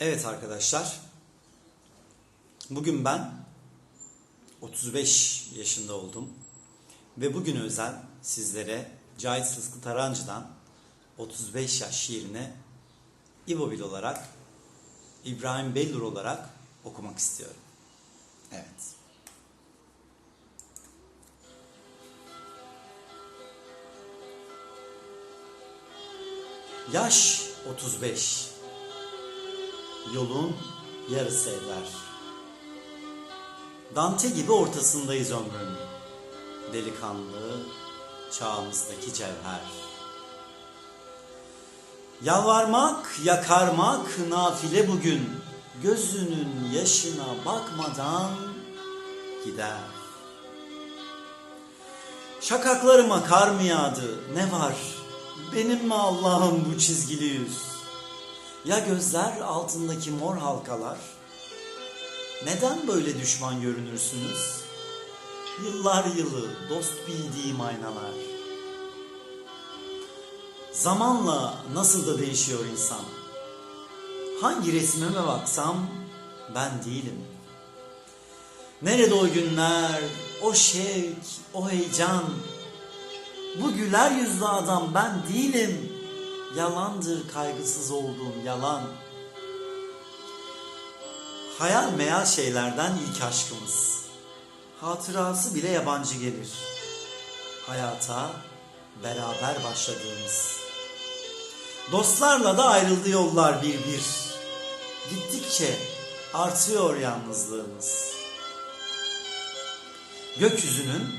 Evet arkadaşlar. Bugün ben 35 yaşında oldum. Ve bugün özel sizlere Cahit Sıtkı Tarancı'dan 35 yaş şiirini İbobil olarak, İbrahim Bellur olarak okumak istiyorum. Evet. Yaş 35. Yolun yarısı eder. Dante gibi ortasındayız ömrün. Delikanlı, çağımızdaki cevher. Yalvarmak, yakarmak nafile bugün. Gözünün yaşına bakmadan gider. Şakaklarıma kar mı yağdı? Ne var? Benim mi Allah'ım bu çizgili yüz? Ya gözler altındaki mor halkalar? Neden böyle düşman görünürsünüz? Yıllar yılı dost bildiğim aynalar. Zamanla nasıl da değişiyor insan. Hangi resmime baksam ben değilim. Nerede o günler, o şevk, o heyecan? Bu güler yüzlü adam ben değilim. Yalandır kaygısız olduğum yalan. Hayal meyal şeylerden ilk aşkımız. Hatırası bile yabancı gelir. Hayata beraber başladığımız. Dostlarla da ayrıldı yollar bir bir. Gittikçe artıyor yalnızlığımız. Gökyüzünün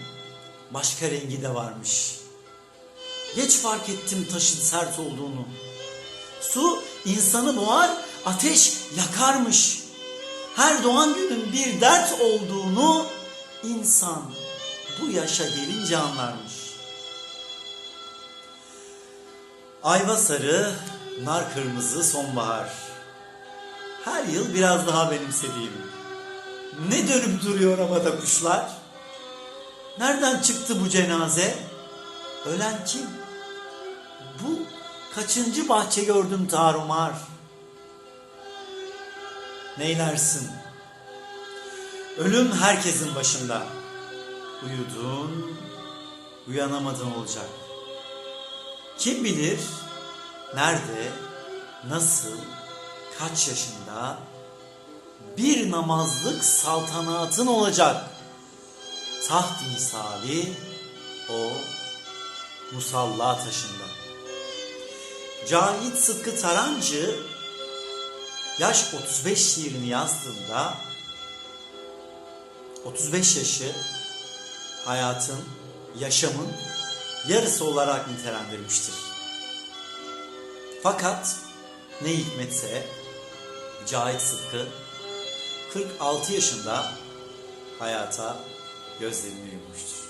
başka rengi de varmış. Geç fark ettim taşın sert olduğunu. Su insanı boğar, ateş yakarmış. Her doğan günün bir dert olduğunu insan bu yaşa gelince anlarmış. Ayva sarı, nar kırmızı sonbahar. Her yıl biraz daha benimsediğim. Ne dönüp duruyor havada kuşlar? Nereden çıktı bu cenaze? Ölen kim? Bu kaçıncı bahçe gördüm tarumar? Neylersin? Ölüm herkesin başında. Uyudun, uyanamadın olacak. Kim bilir nerede, nasıl, kaç yaşında bir namazlık saltanatın olacak. Taht misali o musalla taşında. Cahit Sıtkı Tarancı yaş 35 şiirini yazdığında 35 yaşı hayatın, yaşamın yarısı olarak nitelendirmiştir. Fakat ne hikmetse Cahit Sıtkı 46 yaşında hayata gözlerini yummuştur.